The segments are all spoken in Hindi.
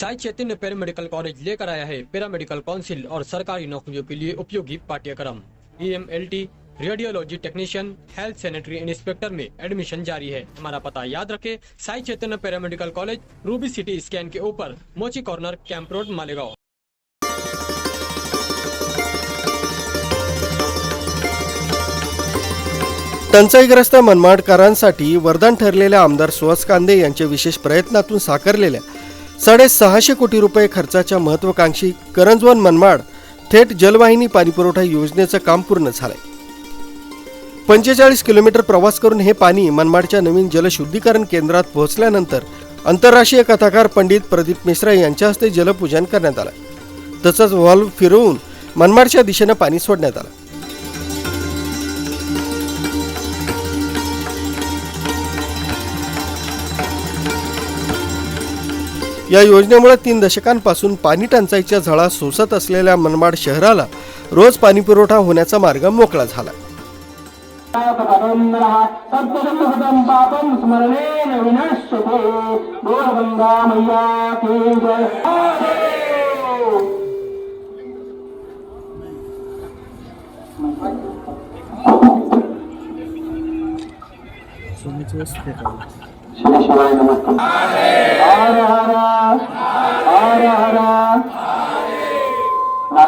साई चैतन्य पैरामेडिकल कॉलेज लेकर आया है। पैरामेडिकल काउंसिल और सरकारी नौकरियों के लिए उपयोगी पाठ्यक्रम। ई radiology technician health sanitary inspector में एडमिशन जारी है। हमारा पता याद रखें, Sai Chaitanya paramedical college Ruby City scan के ऊपर Mochi corner, camp road, Malegaon. टंचाईग्रस्त मनमाडकरांसाठी वरदान ठरलेल्या आमदार सुहास कांदे यांच्या विशेष प्रयत्नातून साकारलेल्या साडेसहाशे कोटी रुपये खर्चाच्या महत्वाकांक्षी करंजवन मनमाड थेट जलवाहिनी पाणीपुरवठा योजनेचं काम पूर्ण झालंय. पंचेचाळीस किलोमीटर प्रवास करून हे पाणी मनमाडच्या नवीन जलशुद्धीकरण केंद्रात पोहोचल्यानंतर आंतरराष्ट्रीय कथाकार पंडित प्रदीप मिश्रा यांच्या हस्ते जलपूजन करण्यात आलं. तसंच व्हॉल्व फिरवून मनमाडच्या दिशेनं पाणी सोडण्यात आलं. या योजनेमुळे तीन दशकांपासून पाणी टंचाईच्या झळा सोसत असलेल्या मनमाड शहराला रोज पाणी पुरवठा होण्याचा मार्ग मोकळा झाला. पदोन्दरः नमस्कार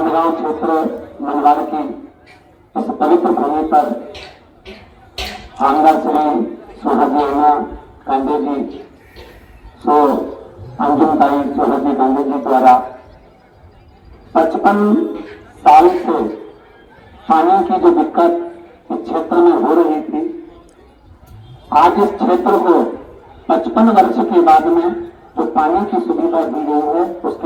राजगांव क्षेत्र मनवाड़ की इस पवित्र भूमि पर आमदार श्री सुहाजी अण्णा कांदे जी, सो अंजुमताई सुहाजी कांदे जी द्वारा पचपन साल से पानी की जो दिक्कत इस क्षेत्र में हो रही थी, आज इस क्षेत्र को 55 वर्ष के बाद में जो पानी की सुविधा दी गई है, उसके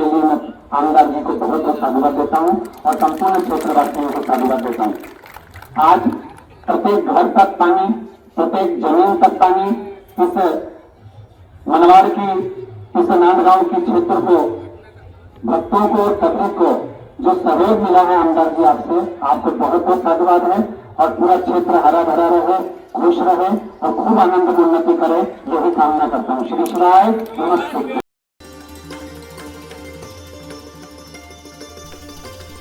आमदार जी को बहुत बहुत साधुवाद देता हूँ और संपूर्ण क्षेत्रवासियों को साधुवाद देता हूँ। आज प्रत्येक घर तक पानी, प्रत्येक ज़मीन तक पानी इस मनवाड़ की, इस नांदगांव के क्षेत्र को, भक्तों को और पब्लिक को जो सहयोग मिला है आमदार जी आपसे, आपको बहुत बहुत साधुवाद है और पूरा क्षेत्र हरा भरा रहे, खुश रहे और खूब आनंद उन्नति करे, यही कामना करता हूँ। श्री शिवाय नमस्ते।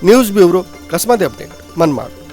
न्यूज़ ब्युरो कसमाते अपडेट मनमाड।